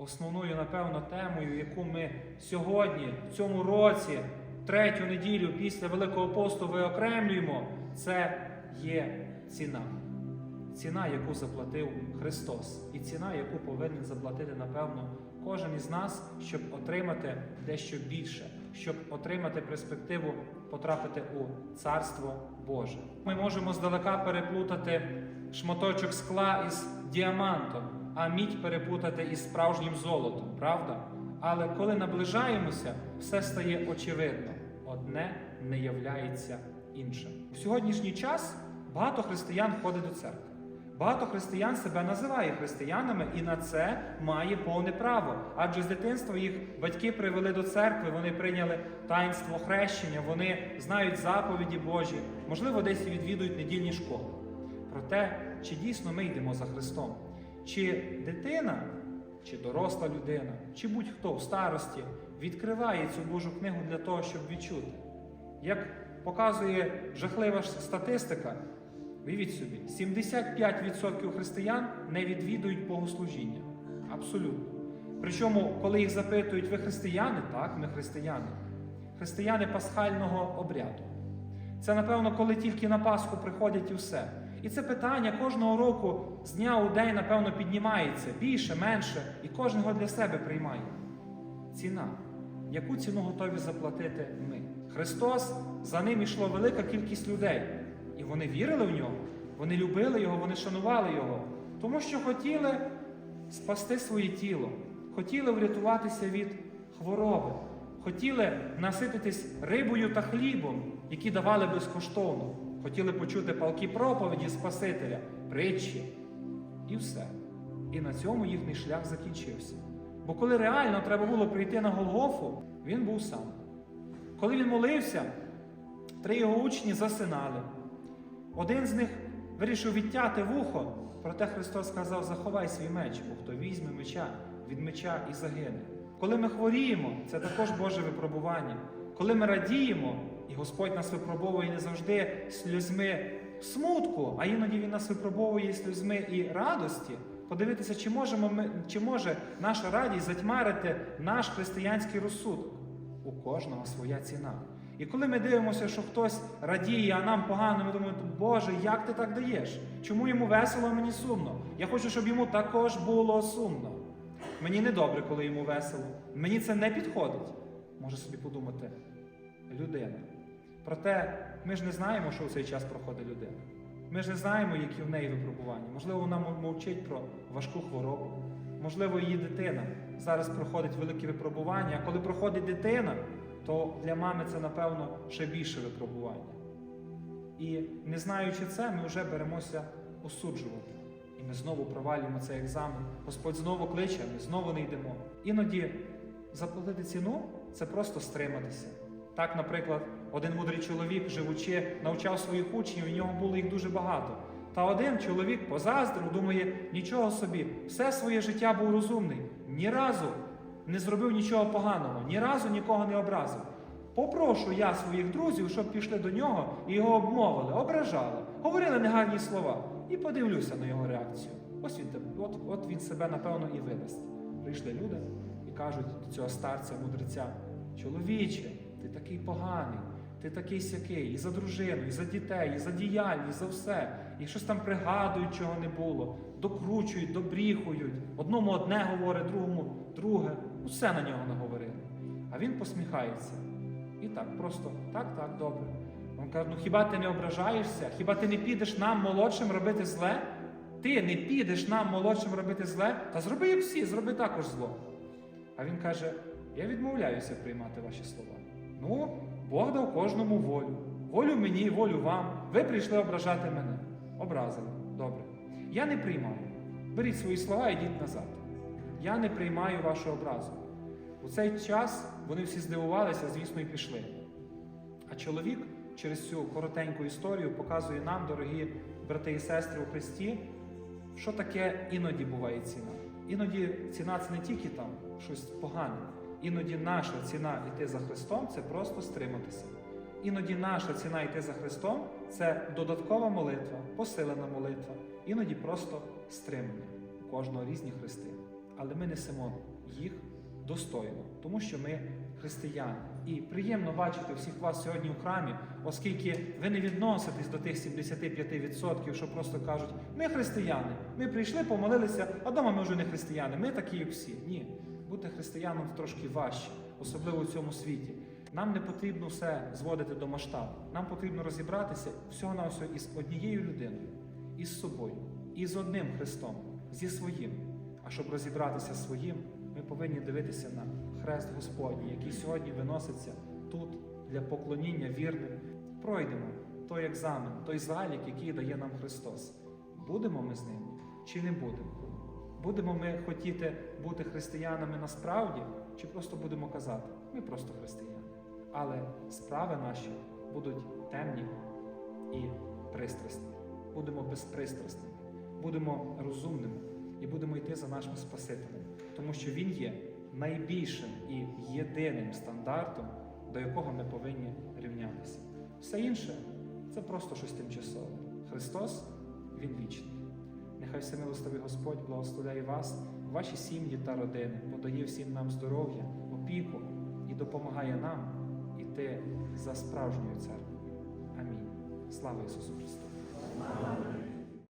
основною, напевно, темою, яку ми сьогодні, в цьому році, третю неділю після Великого посту виокремлюємо, це є ціна. Ціна, яку заплатив Христос, і ціна, яку повинен заплатити, напевно, кожен із нас, щоб отримати дещо більше, щоб отримати перспективу потрапити у Царство Боже. Ми можемо здалека переплутати шматочок скла із діамантом, а мідь перепутати із справжнім золотом, правда? Але коли наближаємося, все стає очевидно. Одне не являється іншим. У сьогоднішній час багато християн ходить до церкви. Багато християн себе називає християнами і на це має повне право. Адже з дитинства їх батьки привели до церкви, вони прийняли таїнство хрещення, вони знають заповіді Божі, можливо, десь відвідують недільні школи. Проте, чи дійсно ми йдемо за Христом? Чи дитина, чи доросла людина, чи будь-хто в старості відкриває цю Божу книгу для того, щоб відчути? Як показує жахлива статистика, Уявіть собі, 75% християн не відвідують богослужіння. Абсолютно. Причому, коли їх запитують, ви християни? Так, ми християни. Християни пасхального обряду. Це, напевно, коли тільки на Пасху приходять і все. І це питання кожного року з дня у день, напевно, піднімається більше, менше, і кожен його для себе приймає. Ціна. Яку ціну готові заплатити ми? Христос, за ним йшло велика кількість людей. І вони вірили в нього, вони любили його, вони шанували його, тому що хотіли спасти своє тіло, хотіли врятуватися від хвороби, хотіли насититись рибою та хлібом, які давали безкоштовно, хотіли почути палки проповіді Спасителя, притчі. І все. І на цьому їхній шлях закінчився. Бо коли реально треба було прийти на Голгофу, він був сам. Коли він молився, три його учні засинали. Один з них вирішив відтяти вухо, проте Христос сказав: заховай свій меч, бо хто візьме меча від меча і загине. Коли ми хворіємо, це також Боже випробування. Коли ми радіємо, і Господь нас випробовує не завжди сльозьми смутку, а іноді Він нас випробовує сльозьми і радості. Подивитися, чи можемо ми, чи може наша радість затьмарити наш християнський розсудок. У кожного своя ціна. І коли ми дивимося, що хтось радіє, а нам погано, ми думаємо, Боже, як ти так даєш? Чому йому весело, а мені сумно? Я хочу, щоб йому також було сумно. Мені не добре, коли йому весело. Мені це не підходить. Може собі подумати людина. Проте ми ж не знаємо, що у цей час проходить людина. Ми ж не знаємо, які в неї випробування. Можливо, вона мовчить про важку хворобу. Можливо, її дитина зараз проходить великі випробування. А коли проходить дитина, то для мами це, напевно, ще більше випробування. І не знаючи це, ми вже беремося осуджувати. І ми знову провалюємо цей екзамен. Господь знову кличе, ми знову не йдемо. Іноді заплатити ціну це просто стриматися. Так, наприклад, один мудрий чоловік, живучи, навчав своїх учнів, і в нього було їх дуже багато. Та один чоловік позаздрив, думає, нічого собі, все своє життя був розумний, ні разу не зробив нічого поганого, ні разу нікого не образив. Попрошу я своїх друзів, щоб пішли до нього і його обмовили, ображали, говорили негарні слова. І подивлюся на його реакцію. Ось він от, от він себе, напевно, і видасть. Прийшли люди і кажуть до цього старця, мудреця: чоловіче, ти такий поганий, ти такий сякий, і за дружину, і за дітей, і за діяльність, за все. І щось там пригадують, чого не було, докручують, добріхують. Одному одне говорить, другому друге. Усе на нього наговорили. А він посміхається. І так, просто так, так, добре. Він каже: ну хіба ти не ображаєшся? Хіба ти не підеш нам молодшим робити зле? Ти не підеш нам молодшим робити зле? Та зроби як всі, зроби також зло. А він каже: Я відмовляюся приймати ваші слова. Ну, Бог дав кожному волю. Волю мені, волю вам. Ви прийшли ображати мене. Образили. Добре. Я не приймаю. Беріть свої слова і йдіть назад. Я не приймаю вашу образу. У цей час вони всі здивувалися, звісно, і пішли. А чоловік через цю коротеньку історію показує нам, дорогі брати і сестри у Христі, що таке іноді буває ціна. Іноді ціна це не тільки там щось погане. Іноді наша ціна йти за Христом це просто стриматися. Іноді наша ціна йти за Христом це додаткова молитва, посилена молитва, іноді просто стримання. У кожного різні хрести. але ми несемо їх достойно, тому що ми християни. І приємно бачити всіх вас сьогодні в храмі, оскільки ви не відноситесь до тих 75%, що просто кажуть, ми християни, ми прийшли, помолилися, а дома ми вже не християни, ми такі, як всі. Ні, бути християном трошки важче, особливо в цьому світі. Нам не потрібно все зводити до масштабу. Нам потрібно розібратися всього на всього із однією людиною, із собою, і з одним Христом, зі своїм. А щоб розібратися з своїм, ми повинні дивитися на хрест Господній, який сьогодні виноситься тут для поклоніння вірним. Пройдемо той екзамен, той залік, який дає нам Христос. Будемо ми з ним чи не будемо? Будемо ми хотіти бути християнами насправді, чи просто будемо казати, ми просто християни. Але справи наші будуть темні і пристрасні. Будемо безпристрасними, будемо розумними і будемо йти за нашим Спасителем, тому що Він є найбільшим і єдиним стандартом, до якого ми повинні рівнятися. Все інше це просто щось тимчасове. Христос Він вічний. Нехай всемилостивий Господь благословляє вас, ваші сім'ї та родини, подає всім нам здоров'я, опіку і допомагає нам іти за справжньою церквою. Амінь. Слава Ісусу Христу!